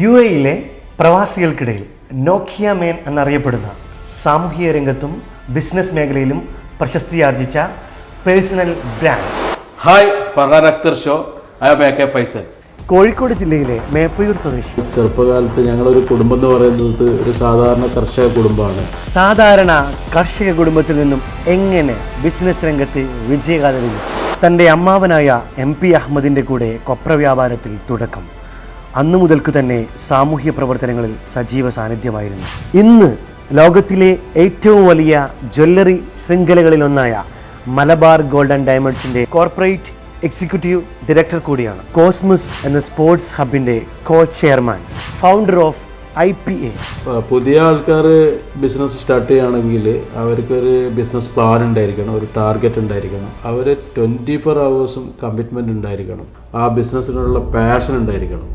U എയിലെ പ്രവാസികൾക്കിടയിൽ നോക്കിയ മേൻ എന്നറിയപ്പെടുന്ന സാമൂഹിക രംഗത്തും ബിസിനസ് മേഖലയിലും പ്രശസ്തി ആർജിച്ച personal brand. Hi Farhan Akhtar show. I M A K Faisal. Kozhikode ജില്ലയിലെ മേപ്പയൂർ സ്വദേശി. ചെറുപ്പകാലത്ത് ഞങ്ങളൊരു കുടുംബം എന്ന് പറയുന്നത് ഒരു സാധാരണ കർഷക കുടുംബമാണ്. സാധാരണ കർഷക കുടുംബത്തിൽ നിന്നും എങ്ങനെ ബിസിനസ് രംഗത്ത് വിജയഗാഥ തന്റെ തന്റെ അമ്മാവനായ എം പി അഹമ്മദിന്റെ കൂടെ കൊപ്ര വ്യാപാരത്തിൽ തുടക്കം. അന്നു മുതൽക്ക് തന്നെ സാമൂഹ്യ പ്രവർത്തനങ്ങളിൽ സജീവ സാന്നിധ്യമായിരുന്നു. ഇന്ന് ലോകത്തിലെ ഏറ്റവും വലിയ ജ്വല്ലറി ശൃംഖലകളിലൊന്നായ മലബാർ ഗോൾഡൻ ഡയമണ്ട്സിന്റെ കോർപ്പറേറ്റ് എക്സിക്യൂട്ടീവ് ഡയറക്ടർ കൂടിയാണ് കോസ്മസ് എന്ന sports ഹബിന്റെ co chairman founder of I P A പുതിയ ആൾക്കാർ ബിസിനസ് സ്റ്റാർട്ട് ചെയ്യുകയാണെങ്കിൽ അവർക്കൊരു ബിസിനസ് പ്ലാൻ ഉണ്ടായിരിക്കണം ഒരു ടാർഗറ്റ് ഉണ്ടായിരിക്കണം. അവർ ട്വന്റി ഫോർ അവേഴ്സും കമ്മിറ്റ്മെന്റ് ഉണ്ടായിരിക്കണം. ആ ബിസിനസ്സിനുള്ള പാഷൻ ഉണ്ടായിരിക്കണം.